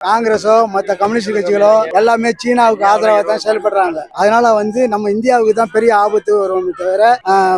காங்கிரஸோ மற்ற கம்யூனிஸ்ட் கட்சிகளோ எல்லாமே சீனாவுக்கு ஆதரவாக தான் செயல்படுறாங்க. அதனால வந்து நம்ம இந்தியாவுக்கு தான் பெரிய ஆபத்து வரும் தவிர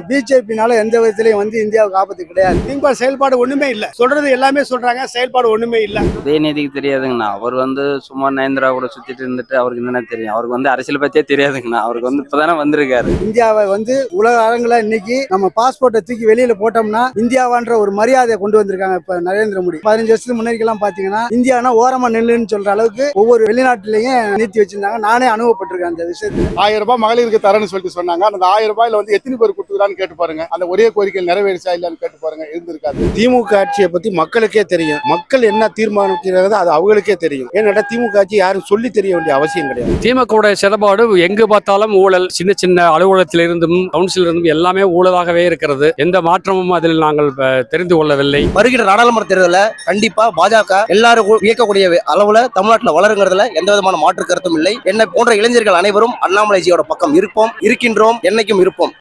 பிஜேபினால எந்த விதத்திலையும் வந்து இந்தியாவுக்கு ஆபத்து கிடையாது. திமுக செயல்பாடு ஒண்ணுமே இல்ல. சொல்றது எல்லாமே சொல்றாங்க செயல்பாடு ஒண்ணுமே இல்ல. உதயநிதிக்கு தெரியாதுங்கண்ணா. அவர் வந்து சும்மா நயன்திரா கூட சுத்திட்டு இருந்துட்டு அவருக்கு என்னென்ன தெரியும்? அவருக்கு வந்து அரசியல் பத்தியே தெரியாதுங்கண்ணா. அவருக்கு வந்து இப்பதானே வந்திருக்காரு. இந்தியாவை வந்து உலக அரங்கில் இன்னைக்கு நம்ம பாஸ்போர்ட்டை தூக்கி வெளியில போட்டோம்னா இந்தியாவான்ற ஒரு மரியாதையை கொண்டு வந்திருக்காங்க இப்ப நரேந்திர மோடி. பதினஞ்சு வருஷத்துக்கு முன்னாடிக்கெல்லாம் பாத்தீங்கன்னா இந்தியானா ஓரமா நெல்லுன்னு சொல்ற அளவுக்கு ஒவ்வொரு வெளிநாட்டிலையும் நீத்தி வச்சிருந்தாங்க. நானே அனுபவப்பட்டிருக்கேன் அந்த விஷயத்துல. ஆயிரம் ரூபாய் மகளிருக்கு தரேன்னு சொல்லிட்டு சொன்னாங்க. அந்த ஆயிரம் ரூபாயில வந்து எத்தனை பேர் கொடுத்துக்கிறான்னு கேட்டு பாருங்க. அந்த ஒரே கோரிக்கை நிறைவேறிச்சா இல்லைன்னு கேட்டு பாருங்க. இருந்திருக்காது. திமுக ஆட்சியை பத்தி மக்களுக்கே தெரியும். மக்கள் என்ன தீர்மானிக்கிறது அது அவங்களுக்கே தெரியும். ஏன்னா திமுக ஆட்சி யாரும் சொல்லி தெரிய வேண்டிய அவசியம் கிடையாது. திமுக செயல்பாடு எங்கு பார்த்தாலும் ஊழல். சின்ன சின்ன அலுவலகத்திலிருந்தும் கவுன்சில் இருந்தும் எல்லாமே ஊழலாகவே இருக்கிறது. எந்த மாற்றமும் அதில் நாங்கள் தெரிந்து கொள்ளவில்லை. வருகிற நாடாளுமன்ற தேர்தலில் கண்டிப்பா பாஜக எல்லாரும் இயக்கக்கூடிய அளவுல தமிழ்நாட்டில் வளருங்கிறதுல எந்த விதமான மாற்று கருத்தும் இல்லை. என்னை போன்ற இளைஞர்கள் அனைவரும் அண்ணாமலைஜியோட பக்கம் இருப்போம் இருக்கின்றோம் என்னைக்கும் இருப்போம்.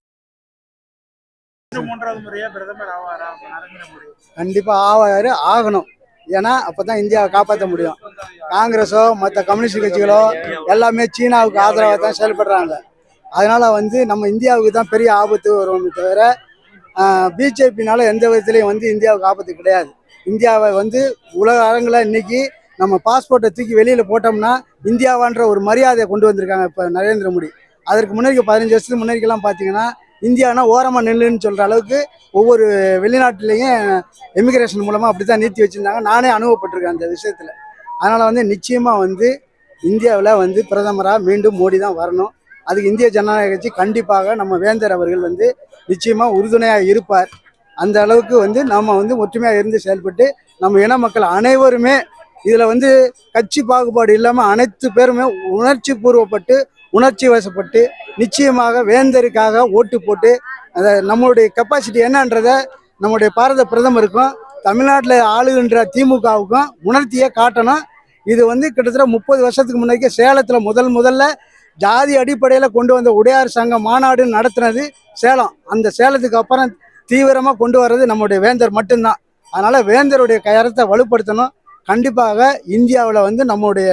கண்டிப்பா ஆவாரு ஆகணும். ஏன்னா அப்பதான் இந்தியாவை காப்பாற்ற முடியும். காங்கிரஸோ மற்ற கம்யூனிஸ்ட் கட்சிகளோ எல்லாமே சீனாவுக்கு ஆதரவாக தான் செயல்படுறாங்க. அதனால வந்து நம்ம இந்தியாவுக்கு தான் பெரிய ஆபத்து வரும் தவிர பிஜேபினால எந்த விதத்திலையும் வந்து இந்தியாவுக்கு ஆபத்து கிடையாது. இந்தியாவை வந்து உலக அரங்கில் இன்னைக்கு நம்ம பாஸ்போர்ட்டை தூக்கி வெளியில் போட்டோம்னா இந்தியாவான்ற ஒரு மரியாதையை கொண்டு வந்திருக்காங்க இப்போ நரேந்திர மோடி. அதற்கு முன்னாடி பதினஞ்சு வருஷத்துக்கு முன்னாடிக்கெல்லாம் பார்த்தீங்கன்னா இந்தியானா ஓரமாக நெல்லுன்னு சொல்கிற அளவுக்கு ஒவ்வொரு வெளிநாட்டிலையும் எமிக்ரேஷன் மூலமாக அப்படி தான் நீத்தி வச்சுருந்தாங்க. நானே அனுபவப்பட்டிருக்கேன் அந்த விஷயத்தில். அதனால் வந்து நிச்சயமாக வந்து இந்தியாவில் வந்து பிரதமராக மீண்டும் மோடி தான் வரணும். அதுக்கு இந்திய ஜனநாயக கட்சி கண்டிப்பாக நம்ம வேந்தர் அவர்கள் வந்து நிச்சயமாக உறுதுணையாக இருப்பார். அந்த அளவுக்கு வந்து நாம் வந்து ஒற்றுமையாக இருந்து செயல்பட்டு நம்ம இன மக்கள் அனைவருமே இதில் வந்து கட்சி பாகுபாடு இல்லாமல் அனைத்து பேருமே உணர்ச்சி பூர்வப்பட்டு உணர்ச்சி வசப்பட்டு நிச்சயமாக வேந்தருக்காக ஓட்டு போட்டு அதை நம்மளுடைய கெப்பாசிட்டி என்னன்றதை நம்முடைய பாரத பிரதமருக்கும் தமிழ்நாட்டில் ஆளுகின்ற திமுகவுக்கும் உணர்த்தியே காட்டணும். இது வந்து கிட்டத்தட்ட முப்பது வருஷத்துக்கு முன்னாடி சேலத்தில் முதல் முதல்ல ஜாதி அடிப்படையில் கொண்டு வந்த உடையார் சங்க மாநாடு நடத்தினது சேலம். அந்த சேலத்துக்கு அப்புறம் தீவிரமாக கொண்டு வர்றது நம்முடைய வேந்தர் மட்டும்தான். அதனால் வேந்தருடைய கயரத்தை வலுப்படுத்தணும். கண்டிப்பாக இந்தியாவில் வந்து நம்முடைய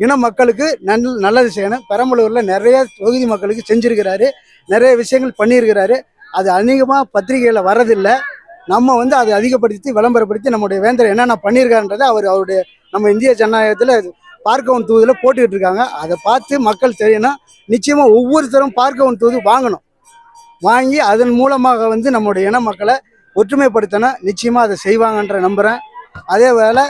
இன மக்களுக்கு நல் நல்லது செய்யணும். பெரம்பலூரில் நிறைய தொகுதி மக்களுக்கு செஞ்சுருக்கிறாரு. நிறைய விஷயங்கள் பண்ணியிருக்கிறாரு அது அதிகமாக பத்திரிகையில் வரதில்லை நம்ம வந்து அதை அதிகப்படுத்தி விளம்பரப்படுத்தி நம்முடைய வேந்தர் என்னென்ன பண்ணியிருக்காருன்றதை அவர் அவருடைய நம்ம இந்திய ஜனநாயகத்தில் பார்க்கவன் தூதில் போட்டுக்கிட்டு இருக்காங்க. அதை பார்த்து மக்கள் தெரியணும் நிச்சயமாக ஒவ்வொருத்தரும் பார்க்கவன் தூது வாங்கணும். வாங்கி அதன் மூலமாக வந்து நம்முடைய இன மக்களை ஒற்றுமைப்படுத்தணும். நிச்சயமாக அதை செய்வாங்கன்ற நம்புகிறேன் அதே வேளை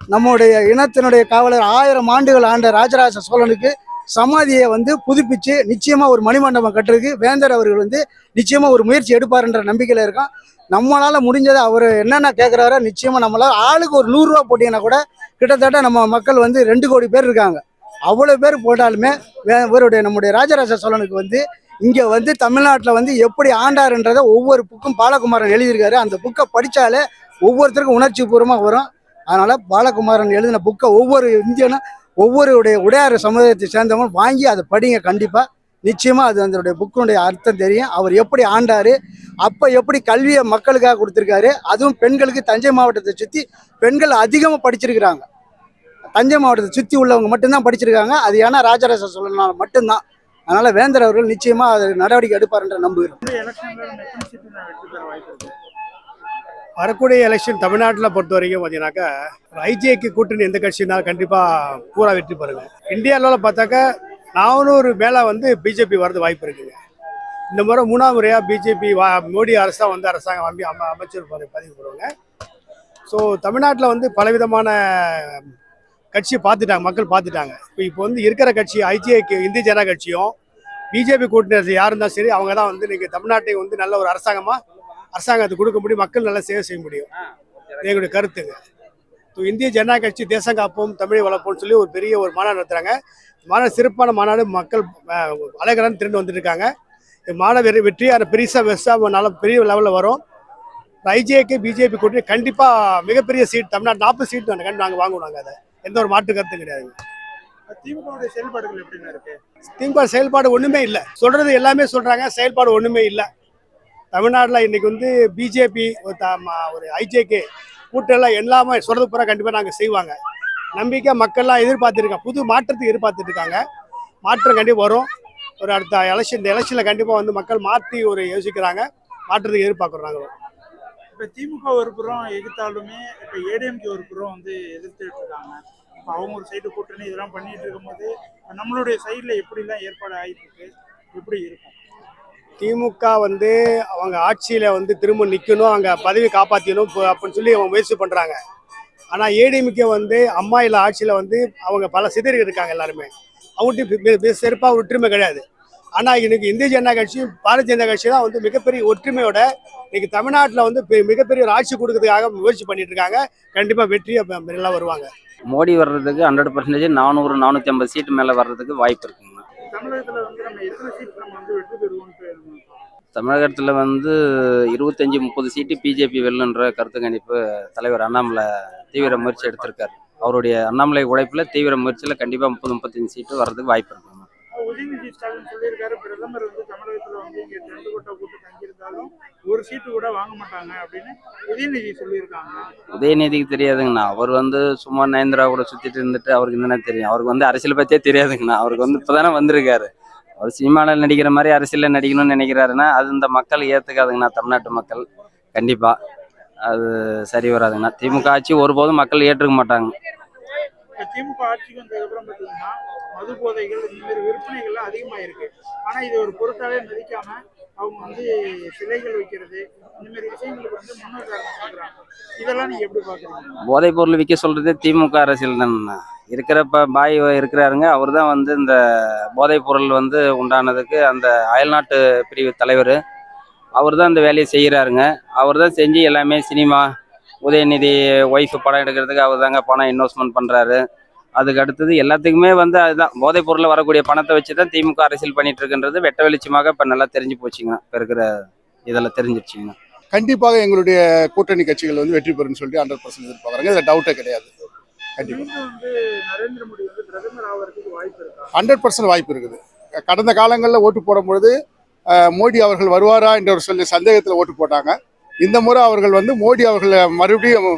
நம்முடைய இனத்தினுடைய காவலர் ஆயிரம் ஆண்டுகள் ஆண்ட ராஜராஜ சோழனுக்கு சமாதியை வந்து புதுப்பிச்சு நிச்சயமா ஒரு மணிமண்டபம் கட்டுறதுக்கு வேந்தர் அவர்கள் வந்து நிச்சயமா ஒரு முயற்சி எடுப்பார்ன்ற நம்பிக்கையில இருக்கான். நம்மளால முடிஞ்சதை அவர் என்னென்ன கேட்குறாரோ நிச்சயமா நம்மளால ஆளுக்கு ஒரு நூறுரூவா போட்டீங்கன்னா கூட கிட்டத்தட்ட நம்ம மக்கள் வந்து ரெண்டு கோடி பேர் இருக்காங்க. அவ்வளோ பேர் போட்டாலுமே இவருடைய நம்முடைய ராஜராஜ சோழனுக்கு வந்து இங்கே வந்து தமிழ்நாட்டில் வந்து எப்படி ஆண்டாருன்றதை ஒவ்வொரு புக்கும் பாலகுமாரன் எழுதியிருக்காரு. அந்த புக்கை படித்தாலே ஒவ்வொருத்தருக்கும் உணர்ச்சி பூர்வமாக வரும். அதனால் பாலகுமாரன் எழுதின புக்கை ஒவ்வொரு இந்தியனும் ஒவ்வொருடைய உடையார் சமுதாயத்தை சேர்ந்தவங்க வாங்கி அதை படிங்க கண்டிப்பாக நிச்சயமாக அது அதனுடைய புக்கினுடைய அர்த்தம் தெரியும். அவர் எப்படி ஆண்டாரு அப்போ எப்படி கல்வியை மக்களுக்காக கொடுத்துருக்காரு அதுவும் பெண்களுக்கு தஞ்சை மாவட்டத்தை சுற்றி பெண்கள் அதிகமாக படிச்சிருக்கிறாங்க. தஞ்சை மாவட்டத்தை சுற்றி உள்ளவங்க மட்டும்தான் படிச்சிருக்காங்க. அது ஏன்னா ராஜராஜ சோழனால மட்டும்தான். அதனால் வேந்தர் அவர்கள் நிச்சயமாக அது நடவடிக்கை எடுப்பார் என்று நம்புகிறோம். வரக்கூடிய எலெக்ஷன் தமிழ்நாட்டில் பொறுத்த வரைக்கும் பார்த்தீங்கன்னாக்கா ஐஜேக்கு கூட்டணி எந்த கட்சினாலும் கண்டிப்பாக பூரா வெற்றி பெறுங்க. இந்தியா பார்த்தாக்கா நானூறு மேலே வந்து பிஜேபி வரது வாய்ப்பு இருக்குங்க. இந்த முறை மூணாம் முறையாக பிஜேபி வா மோடி அரசு தான் வந்து அரசாங்கம் அமை அம- அமைச்சர் பதவி பதிவு போடுவாங்க. ஸோ தமிழ்நாட்டில் வந்து பலவிதமான கட்சி பார்த்துட்டாங்க மக்கள் பார்த்துட்டாங்க. இப்போ இப்போ வந்து இருக்கிற கட்சி ஐஜேக்கு இந்திய ஜனதா கட்சியும் பிஜேபி கூட்டணி யாருந்தாலும் சரி அவங்க தான் வந்து நீங்கள் தமிழ்நாட்டை வந்து நல்ல ஒரு அரசாங்கமாக அரசாங்கத்தை கொடுக்க முடியும் மக்கள் நல்லா சேவை செய்ய முடியும். எங்களுடைய கருத்துங்க. இந்திய ஜனநாயக கட்சி தேசம் காப்போம் தமிழை வளர்ப்போம்னு சொல்லி ஒரு பெரிய ஒரு மாநாடு நடத்துகிறாங்க மாநாடு சிறப்பான மாநாடு மக்கள் அழகரான திரண்டு வந்துட்டு இருக்காங்க இந்த மாநாடு வெற்றி வெற்றியான பெருசாக பெருசாக நல்ல பெரிய லெவலில் வரும். ஐஜேக்கு பிஜேபி கூட்டணி கண்டிப்பாக மிகப்பெரிய சீட் தமிழ்நாடு நாற்பது சீட் கண்டு நாங்கள் வாங்குவோம் நாங்கள் அதை. எந்த ஒரு மாற்று கருத்தும் கிடையாது திமுக செயல்பாடுகள் எப்படின்னு இருக்கு? திமுக செயல்பாடு ஒன்றுமே இல்லை. சொல்கிறது எல்லாமே சொல்கிறாங்க செயல்பாடு ஒன்றுமே இல்லை. தமிழ்நாட்டில் இன்றைக்கி வந்து பிஜேபி ஒரு த- ஒரு ஐஜேகே கூட்டெல்லாம் எல்லாமே சொல்கிறது பூரா கண்டிப்பாக நாங்கள் செய்வாங்க. நம்பிக்கை மக்கள்லாம் எதிர்பார்த்துருக்காங்க புது மாற்றத்தை எதிர்பார்த்துட்டு இருக்காங்க மாற்றம் கண்டிப்பாக வரும். ஒரு அடுத்த எலெக்ஷன் இந்த எலெக்ஷனில் கண்டிப்பாக வந்து மக்கள் மாற்றி ஒரு யோசிக்கிறாங்க. மாற்றத்துக்கு எதிர்பார்க்குறாங்க. இப்போ திமுக ஒரு புறம் எதிர்த்தாலுமே இப்போ ஏடிஎம்கே ஒரு புறம் வந்து எதிர்த்துட்டு இருக்காங்க இப்போ அவங்க ஒரு சைடு கூட்டணி இதெல்லாம் பண்ணிட்டு இருக்கும்போது நம்மளுடைய சைடில் எப்படி ஏற்பாடு ஆகிட்டு இருக்கு? எப்படி இருக்கும்? திமுக வந்து அவங்க ஆட்சியில் வந்து திரும்ப நிற்கணும் அங்கே பதவி காப்பாற்றணும் அப்படின்னு சொல்லி அவங்க முயற்சி பண்ணுறாங்க ஆனால் ஏடிஎம்கே வந்து அம்மா இல்ல ஆட்சியில் வந்து அவங்க பல சிதறி இருக்காங்க எல்லாருமே. அவங்ககிட்ட சிறப்பாக ஒற்றுமை கிடையாது. ஆனால் இன்னைக்கு இந்திய ஜனதா கட்சி பாரதிய ஜனதா கட்சி தான் வந்து மிகப்பெரிய ஒற்றுமையோட இன்னைக்கு தமிழ்நாட்டில் வந்து பெ- மிகப்பெரிய ஒரு ஆட்சி கொடுக்கறதுக்காக முயற்சி பண்ணிட்டு இருக்காங்க. கண்டிப்பாக வெற்றி அப்ப நல்லா வருவாங்க. மோடி வர்றதுக்கு ஹண்ட்ரட் பர்சன்டேஜ் நானூறு நானூற்றி ஐம்பது சீட்டு மேலே வர்றதுக்கு வாய்ப்பு இருக்குங்க. தமிழகத்துல வந்து நம்ம எத்தனை சீட் நம்ம வந்து வெற்றி பெறுவோம்னு நம்ம தமிழகத்தில் வந்து இருபத்தஞ்சி முப்பது சீட்டு பிஜேபி வெல்லுன்ற கருத்து கணிப்பு தலைவர் அண்ணாமலை தீவிர முயற்சி எடுத்திருக்காரு. அவருடைய அண்ணாமலை உழைப்பில் தீவிர முயற்சியில் கண்டிப்பாக முப்பது முப்பத்தஞ்சு சீட்டு வர்றதுக்கு வாய்ப்பு இருக்குங்க உதயநிதி ஸ்டாலின் சொல்லியிருக்காரு பிரதமர் வந்து தமிழகத்துல வந்து இங்க ரெண்டு கோட்டை கூட்டு தங்கியிருந்தாலும் ஒரு சீட்டு கூட வாங்க மாட்டாங்க அப்படின்னு உதயநிதி சொல்லியிருக்காங்க. உதயநிதிக்கு தெரியாதுங்கண்ணா. அவர் வந்து சும்மா நயன்தரா கூட சுற்றிட்டு இருந்துட்டு அவருக்கு என்னென்ன தெரியும்? அவருக்கு வந்து அரசியல் பற்றியே தெரியாதுங்கண்ணா. அவருக்கு வந்து இப்போ தானே வந்திருக்காரு. அவர் சினிமாவில் நடிக்கிற மாதிரி அரசியலில் நடிக்கணும்னு நினைக்கிறாருன்னா அது இந்த மக்கள் ஏற்றுக்காதுங்கண்ணா தமிழ்நாட்டு மக்கள். கண்டிப்பாக அது சரி வராதுங்கண்ணா. திமுக ஆட்சி ஒருபோதும் மக்கள் ஏற்றுக்க மாட்டாங்க. திமுக ஆட்சிக்கு வந்ததுக்கப்புறம் பார்த்தீங்கன்னா மது போதைகள் இந்த மாதிரி விற்பனைகள்லாம் அதிகமாக இருக்கு ஆனா இது ஒரு பொருட்டாவே மதிக்காம அவங்க வந்து சிலைகள் வைக்கிறது இந்த மாதிரி விஷயங்களுக்கு வந்து முன்னுதாரணம் கொடுக்குறாங்க இதெல்லாம் நீங்க எப்படி பாக்குறீங்க? போதைப் பொருள் விற்க சொல்கிறதே திமுக அரசியல் தானேண்ணா. இருக்கிறப்ப பாய் இருக்கிறாருங்க. அவர் தான் வந்து இந்த போதைப் பொருள் வந்து உண்டானதுக்கு அந்த அயல்நாட்டு பிரிவு தலைவர். அவர் தான் இந்த வேலையை செய்கிறாருங்க. அவர் தான் செஞ்சு எல்லாமே சினிமா உதயநிதி ஒய்ஃப் படம் எடுக்கிறதுக்கு அவர் தாங்க பணம் இன்வெஸ்ட்மெண்ட் பண்ணுறாரு அதுக்கு அடுத்தது எல்லாத்துக்குமே வந்து அதுதான். போதைப் பொருளில் வரக்கூடிய பணத்தை வச்சு தான் திமுக அரசியல் பண்ணிட்டு இருக்குன்றது வெட்ட வெளிச்சமாக இப்போ நல்லா தெரிஞ்சு போச்சுங்க. இப்போ இருக்கிற இதில் தெரிஞ்சிருச்சுங்க. கண்டிப்பாக எங்களுடைய கூட்டணி கட்சிகள் வந்து வெற்றி பெறும்னு சொல்லிட்டு ஹண்ட்ரட் பர்சன்ட் எதிர்பார்க்குறாங்க. இதில் டவுட்டே கிடையாது. கண்டிப்பாக மீண்டும் வந்து நரேந்திர மோடி வந்து பிரதமர் ஆவறதுக்கு வாய்ப்பு இருக்கா? ஹண்ட்ரட் பர்சன்ட் வாய்ப்பு இருக்குது. கடந்த காலங்களில் ஓட்டு போடும்பொழுது மோடி அவர்கள் வருவாரா என்ற ஒரு சொல்லி சந்தேகத்தில் ஓட்டு போட்டாங்க. இந்த முறை அவர்கள் வந்து மோடி அவர்கள் மறுபடியும்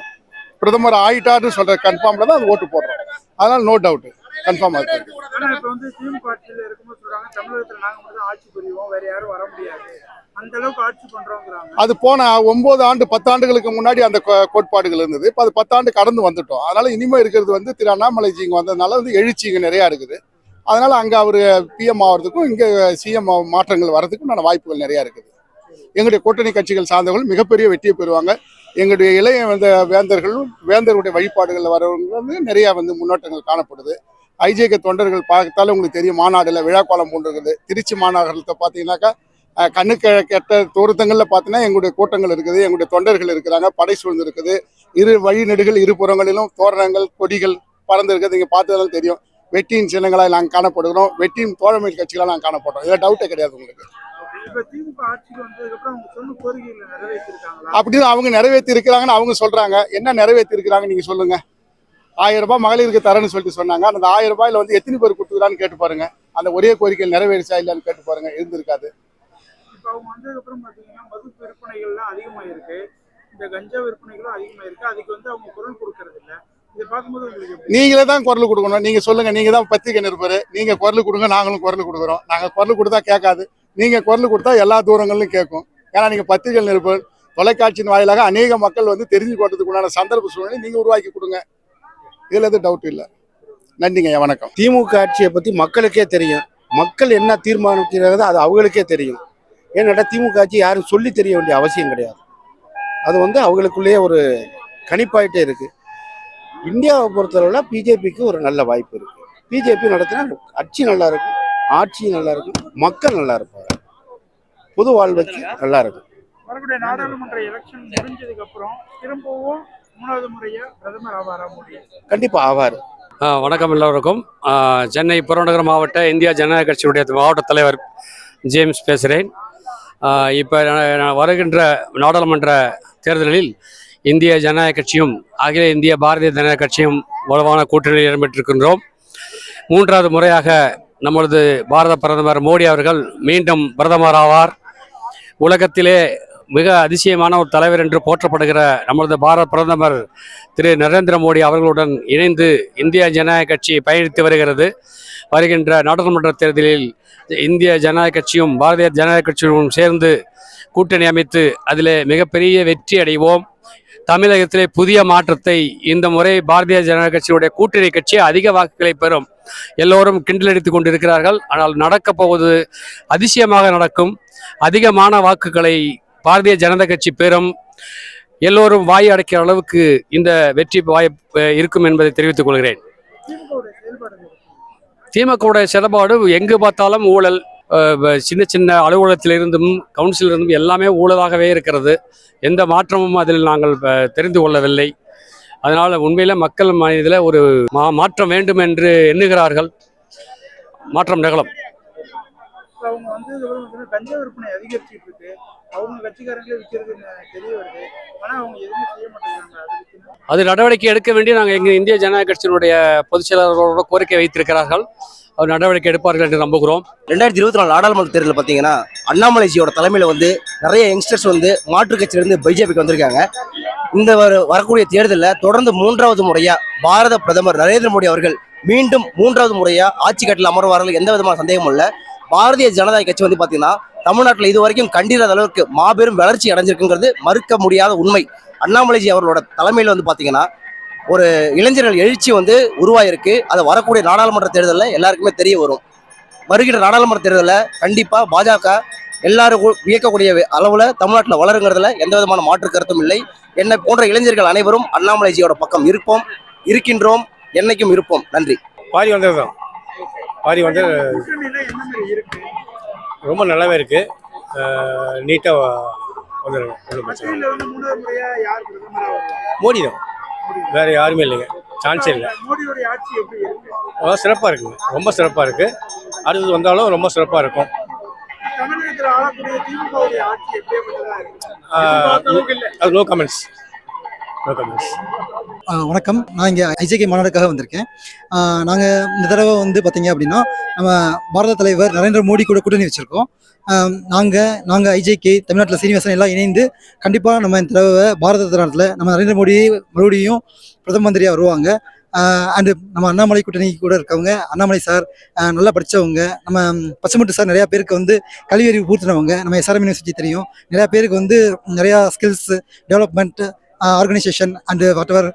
பிரதமர் ஆயிட்டாருன்னு சொல்ற கன்ஃபார்ம்ல தான் அது ஓட்டு போடுறோம். அதனால நோ டவுட் கன்ஃபார்ம் ஆகுது அது போன ஒன்பது ஆண்டு பத்தாண்டுகளுக்கு முன்னாடி அந்த கோட்பாடுகள் இருந்தது. இப்போ அது பத்தாண்டு கடந்து வந்துட்டோம். அதனால இனிமே இருக்கிறது வந்து திரு அண்ணாமலைஜி இங்க வந்ததுனால வந்து எழுச்சி இங்க நிறையா இருக்குது. அதனால அங்க அவர் பிஎம் ஆகிறதுக்கும் இங்க சிஎம் மாற்றங்கள் வர்றதுக்கும் நான் வாய்ப்புகள் நிறையா இருக்குது. எங்களுடைய கூட்டணி கட்சிகள் சார்ந்தவர்கள் மிகப்பெரிய வெற்றியை பெறுவாங்க. எங்களுடைய இளைய வந்த வேந்தர்களும் வேந்தருடைய வழிபாடுகளில் வரவங்க வந்து நிறைய வந்து முன்னோட்டங்கள் காணப்படுது. ஐஜேகே தொண்டர்கள் பார்த்தாலும் உங்களுக்கு தெரியும் மாநாடுல விழாக்கோலம் போன்றிருக்குது. திருச்சி மாநகரத்தை பார்த்தீங்கன்னாக்கா கண்ணுக்கு கெட்ட தூரத்தங்களில் பார்த்தீங்கன்னா எங்களுடைய கூட்டங்கள் இருக்குது எங்களுடைய தொண்டர்கள் இருக்கிறாங்க படை சூழ்ந்து இருக்குது. இரு வழிநெடுகள் இரு புறங்களிலும் தோரணங்கள் கொடிகள் பறந்து இருக்குது. நீங்கள் பார்த்ததாலும் தெரியும். வெற்றியின் சின்னங்களாக நாங்கள் காணப்படுகிறோம். வெற்றியின் தோழமை கட்சிகளாக நாங்கள் காணப்படுறோம். இதில் டவுட்டே கிடையாது உங்களுக்கு. அப்படின்னு அவங்க நிறைவேற்றி இருக்கிறாங்கன்னு அவங்க சொல்றாங்க. என்ன நிறைவேற்றி இருக்கிறாங்க நீங்க சொல்லுங்க. ஆயிரம் ரூபாய் மகளிருக்கு தரேன்னு சொல்லிட்டு சொன்னாங்க. அந்த ஆயிரம் ரூபாயில வந்து எத்தனை பேர் கொடுத்துக்கிறான்னு கேட்டு பாருங்க. அந்த ஒரே கோரிக்கை நிறைவேறிச்சா இல்லைன்னு கேட்டு பாருங்க. இருந்திருக்காது. அவங்க வந்ததுக்கு அப்புறம் பாத்தீங்கன்னா மது விற்பனைகள்லாம் அதிகமா இருக்கு இந்த கஞ்சா விற்பனைகளும் அதிகமா இருக்கு அதுக்கு வந்து அவங்க குரல் கொடுக்கறது இல்ல நீங்களே தான் குரல் கொடுக்கணும். நீங்க சொல்லுங்க. நீங்க தான் பத்திரிகை நிருபர். நீங்க குரல் கொடுங்க. நாங்களும் குரல் கொடுக்குறோம். நாங்க குரல் கொடுத்தா கேட்காது. நீங்க குரல் கொடுத்தா எல்லா தூரங்களிலும் கேட்கும். ஏன்னா நீங்க பத்திரிகை நிருபர். தொலைக்காட்சியின் வாயிலாக அநேக மக்கள் வந்து தெரிஞ்சு கொண்டதுக்கு உண்டான சந்தர்ப்ப சூழ்நிலை நீங்க உருவாக்கி கொடுங்க. இதுல எதுவும் டவுட் இல்லை. நன்றிங்க வணக்கம். திமுக ஆட்சியை பற்றி மக்களுக்கே தெரியும். மக்கள் என்ன தீர்மானிக்கிறது அது அவங்களுக்கே தெரியும். ஏன்னாட்டா திமுக ஆட்சி யாரும் சொல்லி தெரிய வேண்டிய அவசியம் கிடையாது. அது வந்து அவங்களுக்குள்ளேயே ஒரு கணிப்பாயிட்டே இருக்கு. இந்தியாவை பொறுத்தளவில் பிஜேபிக்கு ஒரு நல்ல வாய்ப்பு இருக்கு. பிஜேபி நடத்தினா கட்சி நல்லா இருக்கும் ஆட்சி நல்லா இருக்கும் மக்கள் நல்லா இருப்பாங்க. பொது வாழ்வுக்கு நல்லா இருக்கும். வரக்கூடிய நாடாளுமன்ற எலெக்ஷன் முடிஞ்சதுக்கு அப்புறம் திரும்பவும் மூணாவது முறையா பிரதமர் ஆவாரா வணக்கம் எல்லோருக்கும். சென்னை புறநகர் மாவட்ட இந்தியா ஜனநாயக கட்சியினுடைய மாவட்ட தலைவர் ஜேம்ஸ் பேசுகிறேன் இப்போ வருகின்ற நாடாளுமன்ற தேர்தலில் இந்திய ஜனநாயக கட்சியும் அகில இந்திய பாரதிய ஜனநாயக கட்சியும் வலுவான கூட்டணியில் இடம்பெற்றிருக்கின்றோம். மூன்றாவது முறையாக நமது பாரத பிரதமர் மோடி அவர்கள் மீண்டும் பிரதமர் ஆவார். உலகத்திலே மிக அதிசயமான ஒரு தலைவர் என்று போற்றப்படுகிற நமது பாரத பிரதமர் திரு நரேந்திர மோடி அவர்களுடன் இணைந்து இந்திய ஜனநாயக கட்சி பயணித்து வருகிறது. வருகின்ற நாடாளுமன்ற தேர்தலில் இந்திய ஜனநாயக கட்சியும் பாரதிய ஜனநாயக கட்சியும் சேர்ந்து கூட்டணி அமைத்து அதிலே மிகப்பெரிய வெற்றி அடைவோம். தமிழகத்திலே புதிய மாற்றத்தை இந்த முறை பாரதிய ஜனதா கட்சியுடைய கூட்டணி கட்சி அதிக வாக்குகளை பெறும். எல்லோரும் கிண்டலடித்துக் கொண்டிருக்கிறார்கள். ஆனால் நடக்கப் போவது அதிசயமாக நடக்கும். அதிகமான வாக்குகளை பாரதிய ஜனதா கட்சி பெறும். எல்லோரும் வாய் அடைக்கிற அளவுக்கு இந்த வெற்றி வாய்ப்பு இருக்கும் என்பதை தெரிவித்துக் கொள்கிறேன். திமுகவுடைய செயல்பாடு எங்கு பார்த்தாலும் ஊழல் சின்ன சின்ன அலுவலகத்திலிருந்தும் கவுன்சிலிருந்தும் எல்லாமே ஊழலாகவே இருக்கிறது. எந்த மாற்றமும் அதில் நாங்கள் தெரிந்து கொள்ளவில்லை. அதனால் உண்மையில் மக்கள் மனிதில் ஒரு மா மாற்றம் வேண்டும் என்று எண்ணுகிறார்கள். மாற்றம் நிகழும். இப்ப அவங்க கட்சிக்காரங்களே விற்கிறது தெரிய வருது. ஆனா அவங்க எதுவுமே செய்ய மாட்டேங்கிறாங்க. அதை நடவடிக்கை எடுக்க வேண்டி நாங்கள் எங்கள் இந்திய ஜனநாயக கட்சியினுடைய பொதுச் செயலாளர்களோட கோரிக்கை வைத்திருக்கிறார்கள். அவர் நடவடிக்கை எடுப்பார்கள் என்று நம்புகிறோம். ரெண்டாயிரத்தி இருபத்தி நாலு நாடாளுமன்ற தேர்தலில் பார்த்தீங்கன்னா அண்ணாமலைஜியோட தலைமையில் வந்து நிறைய யங்ஸ்டர்ஸ் வந்து மாற்றுக் கட்சியிலிருந்து பிஜேபிக்கு வந்திருக்காங்க. இந்த வர- வரக்கூடிய தேர்தலில் தொடர்ந்து மூன்றாவது முறையா பாரத பிரதமர் நரேந்திர மோடி அவர்கள் மீண்டும் மூன்றாவது முறையா ஆட்சி கட்டில் அமர்வார்கள். எந்த விதமான சந்தேகமும் இல்லை. பாரதிய ஜனதா கட்சி வந்து பார்த்தீங்கன்னா தமிழ்நாட்டில் இது வரைக்கும் கண்டிராத அளவுக்கு மாபெரும் வளர்ச்சி அடைஞ்சிருக்குங்கிறது மறுக்க முடியாத உண்மை. அண்ணாமலைஜி அவர்களோட தலைமையில் வந்து பார்த்தீங்கன்னா ஒரு இளைஞர்கள் எழுச்சி வந்து உருவாயிருக்கு. அது வரக்கூடிய நாடாளுமன்ற தேர்தலில் எல்லாருக்குமே தெரிய வரும். வருகிற நாடாளுமன்ற தேர்தலில் கண்டிப்பாக பாஜக எல்லாரும் வியக்கக்கூடிய அளவில் தமிழ்நாட்டில் வளருங்கிறதுல எந்த விதமான மாற்று கருத்தும் இல்லை. என்னை போன்ற இளைஞர்கள் அனைவரும் அண்ணாமலைஜியோட பக்கம் இருப்போம் இருக்கின்றோம் என்னைக்கும் இருப்போம். நன்றி. பாரி வந்தது பாரி வந்து ரொம்ப நல்லாவே இருக்கு. நீட்டாக வந்துருங்க. ஒன்றும் பிரச்சனை மோடி தான். வேற யாருமே இல்லைங்க. சான்ஸே இல்லை. அவ்வளோ சிறப்பாக இருக்குங்க. ரொம்ப சிறப்பாக இருக்கு. அடுத்தது வந்தாலும் ரொம்ப சிறப்பாக இருக்கும். அது நோ கமெண்ட்ஸ் வணக்கம். நான் இங்கே ஐஜேகே மாநாடுக்காக வந்திருக்கேன். நாங்கள் இந்த தடவை வந்து பார்த்தீங்க அப்படின்னா நம்ம பாரத தலைவர் நரேந்திர மோடி கூட கூட்டணி வச்சுருக்கோம். நாங்கள் நாங்கள் ஐஜேகே தமிழ்நாட்டில் சீனிவாசன் எல்லாம் இணைந்து கண்டிப்பாக நம்ம இந்த தடவை பாரத நாட்டில் நம்ம நரேந்திர மோடி மறுபடியும் பிரதம மந்திரியாக வருவாங்க. அண்டு நம்ம அண்ணாமலை கூட்டணி கூட இருக்கவங்க அண்ணாமலை சார் நல்லா படித்தவங்க நம்ம பச்சைமுட்டு சார் நிறையா பேருக்கு வந்து கல்வி அறிவு பூர்த்தினவங்க நம்ம எஸ்ஆர்எம் யூனிவர்சிட்டி தெரியும். நிறையா பேருக்கு வந்து நிறையா skills development organisation and whatever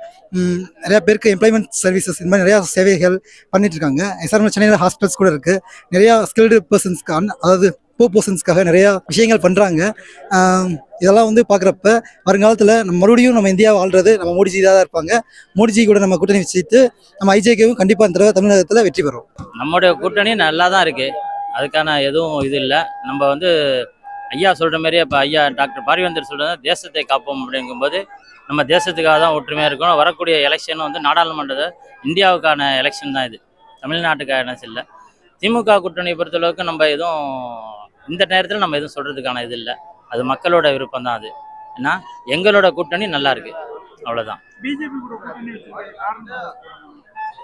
நிறையா பேருக்கு எம்ப்ளாய்மெண்ட் சர்வீசஸ் இந்த மாதிரி நிறையா சேவைகள் பண்ணிட்டு இருக்காங்க எஸ்ஆர்எம் சென்னையில் ஹாஸ்பிட்டல்ஸ் கூட இருக்குது நிறையா ஸ்கில்டு பர்சன்ஸ்க்கான அதாவது போ பர்சன்ஸ்க்காக நிறையா விஷயங்கள் பண்ணுறாங்க இதெல்லாம் வந்து பார்க்குறப்ப வருங்காலத்தில் நம்ம மறுபடியும் நம்ம இந்தியா வாழ்றது நம்ம மோடிஜி தான் இருப்பாங்க. மோடிஜி கூட நம்ம கூட்டணி வச்சுட்டு நம்ம ஐஜேகேவும் கண்டிப்பாக இந்த தடவை தமிழகத்தில் வெற்றி பெறும். நம்முடைய கூட்டணி நல்லா தான் இருக்குது அதுக்கான எதுவும் இது இல்லை. நம்ம வந்து ஐயா சொல்கிற மாதிரி இப்போ ஐயா டாக்டர் பாரிவந்தர் சொல்கிறது தேசத்தை காப்போம் அப்படிங்கும்போது நம்ம தேசத்துக்காக தான் ஒற்றுமையாக இருக்கணும் வரக்கூடிய எலெக்ஷன் வந்து நாடாளுமன்ற இந்தியாவுக்கான எலெக்ஷன் தான் இது. தமிழ்நாட்டுக்கான இல்லை திமுக கூட்டணியை பொறுத்தளவுக்கு நம்ம எதுவும் இந்த நேரத்தில் நம்ம எதுவும் சொல்றதுக்கான இது இல்லை. அது மக்களோட விருப்பம் தான் அது. ஏன்னா எங்களோட கூட்டணி நல்லா இருக்கு. அவ்வளோதான்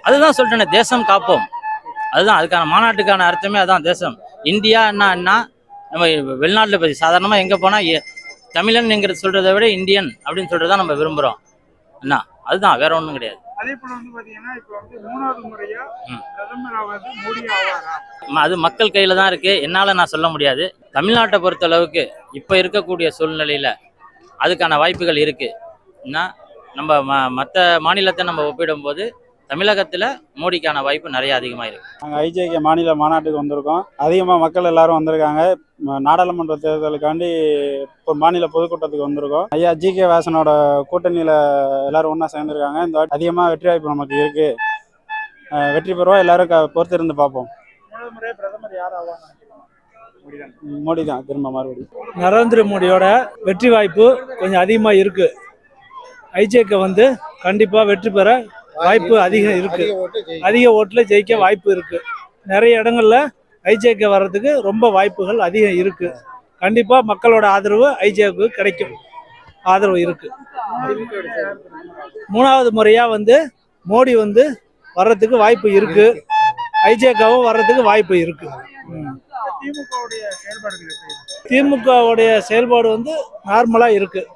அதுதான் சொல்லிட்டேனே தேசம் காப்போம். அதுதான் அதுக்கான மாநாட்டுக்கான அர்த்தமே அதான் தேசம். இந்தியா என்ன நம்ம வெளிநாட்டில் போய் சாதாரணமாக எங்கே போனால் தமிழன்ங்கிறது சொல்கிறத விட இந்தியன் அப்படின்னு சொல்கிறது தான் நம்ம விரும்புகிறோம் என்ன அதுதான் வேற ஒன்றும் கிடையாது. அதே மக்கள் கையில் தான் இருக்குது என்னால் நான் சொல்ல முடியாது. தமிழ்நாட்டை பொறுத்த அளவுக்கு இப்போ இருக்கக்கூடிய சூழ்நிலையில் அதுக்கான வாய்ப்புகள் இருக்குது என்ன நம்ம மற்ற மாநிலத்தை நம்ம ஒப்பிடும்போது தமிழகத்தில் மோடிக்கான வாய்ப்பு நிறைய அதிகமாக இருக்குது நாங்கள் ஐஜேகே மாநில மாநாட்டுக்கு வந்திருக்கோம். அதிகமாக மக்கள் எல்லாரும் வந்திருக்காங்க. நாடாளுமன்ற தேர்தலுக்காண்டி இப்போ மாநில பொதுக்கூட்டத்துக்கு வந்திருக்கோம். ஐயா ஜி கே வாசனோட கூட்டணியில் எல்லாரும் ஒன்றா சேர்ந்துருக்காங்க. இந்த அதிகமாக வெற்றி வாய்ப்பு நமக்கு இருக்கு. அஹ் வெற்றி பெறுவோம் எல்லாரும் க பொறுத்திருந்து பார்ப்போம். பிரதமர் யார் ஆவாங்க மோடி தான் திரும்ப மறுபடியும். நரேந்திர மோடியோட வெற்றி வாய்ப்பு கொஞ்சம் அதிகமாக இருக்கு. ஐஜேக்கு வந்து கண்டிப்பாக வெற்றி பெற வாய்ப்பு அதிகம் இருக்கு. அதிக ஓட்டில் ஜெயிக்க வாய்ப்பு இருக்கு. நிறைய இடங்கள்ல ஐஜேக்கு வர்றதுக்கு ரொம்ப வாய்ப்புகள் அதிகம் இருக்கு. கண்டிப்பாக மக்களோட ஆதரவு ஐஜேக்கு கிடைக்கும். ஆதரவு இருக்கு. மூணாவது முறையாக வந்து மோடி வந்து வர்றதுக்கு வாய்ப்பு இருக்கு. ஐஜேகாவும் வர்றதுக்கு வாய்ப்பு இருக்கு. திமுகவுடைய செயல்பாடு வந்து நார்மலாக இருக்கு.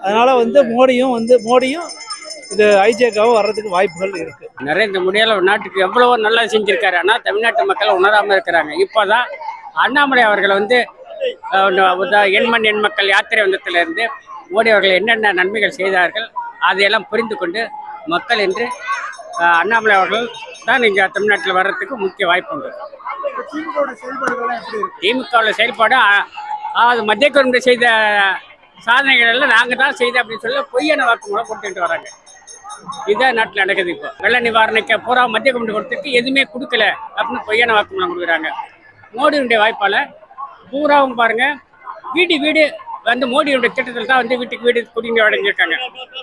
அதனால வந்து மோடியும் வந்து மோடியும் இது ஐஜேகாவும் வர்றதுக்கு வாய்ப்புகள் இருக்கு. நரேந்திர மோடியால் நாட்டுக்கு எவ்வளவோ நல்லா செஞ்சிருக்காரு. ஆனால் தமிழ்நாட்டு மக்கள் உணராமல் இருக்கிறாங்க. இப்போதான் அண்ணாமலை அவர்கள் வந்து எண்மண் எண் மக்கள் யாத்திரை வந்ததிலிருந்து மோடி அவர்கள் என்னென்ன நன்மைகள் செய்தார்கள் அதையெல்லாம் புரிந்து கொண்டு மக்கள் என்று அண்ணாமலை அவர்கள் தான் இங்கே தமிழ்நாட்டில் வர்றதுக்கு முக்கிய வாய்ப்பு உண்டு. திமுகவோட திமுகவில் செயல்பாடு அ- அது மத்திய கவர்மெண்ட் செய்த சாதனைகள் எல்லாம் நாங்கள் தான் செய்த அப்படின்னு சொல்லி பொய்யான வாக்குமூலம் கொடுத்துட்டு வராங்க. இதுதான் நாட்டில் நடக்குது இப்போ. வெள்ள நிவாரணைக்கு பூரா மத்திய கவர்மெண்ட் கொடுத்துருக்கு எதுவுமே கொடுக்கல அப்படின்னு பொய்யான வாக்குமூலம் கொடுக்குறாங்க. மோடியுடைய வாய்ப்பால் பூராவும் பாருங்க வீடு வீடு வந்து மோடியுடைய திட்டத்தில் தான் வந்து வீட்டுக்கு வீடு குடிங்க வழங்கியிருக்காங்க.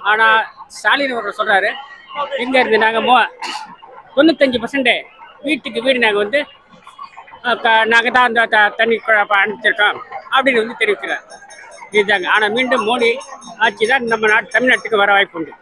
ஆனால் ஸ்டாலின் அவர்கள் சொல்கிறாரு இங்கே இருந்து நாங்கள் மோ தொண்ணூத்தஞ்சு பர்சன்ட் வீட்டுக்கு வீடு நாங்கள் வந்து நாங்கள் தான் அந்த த- தண்ணி குழப்ப அனுப்பிச்சிருக்கோம் அப்படின்னு வந்து தெரிவிக்கிறார். இதுதாங்க. ஆனால் மீண்டும் மோடி ஆட்சி தான் நம்ம நாட்டு தமிழ்நாட்டுக்கு வர வாய்ப்பு உண்டு.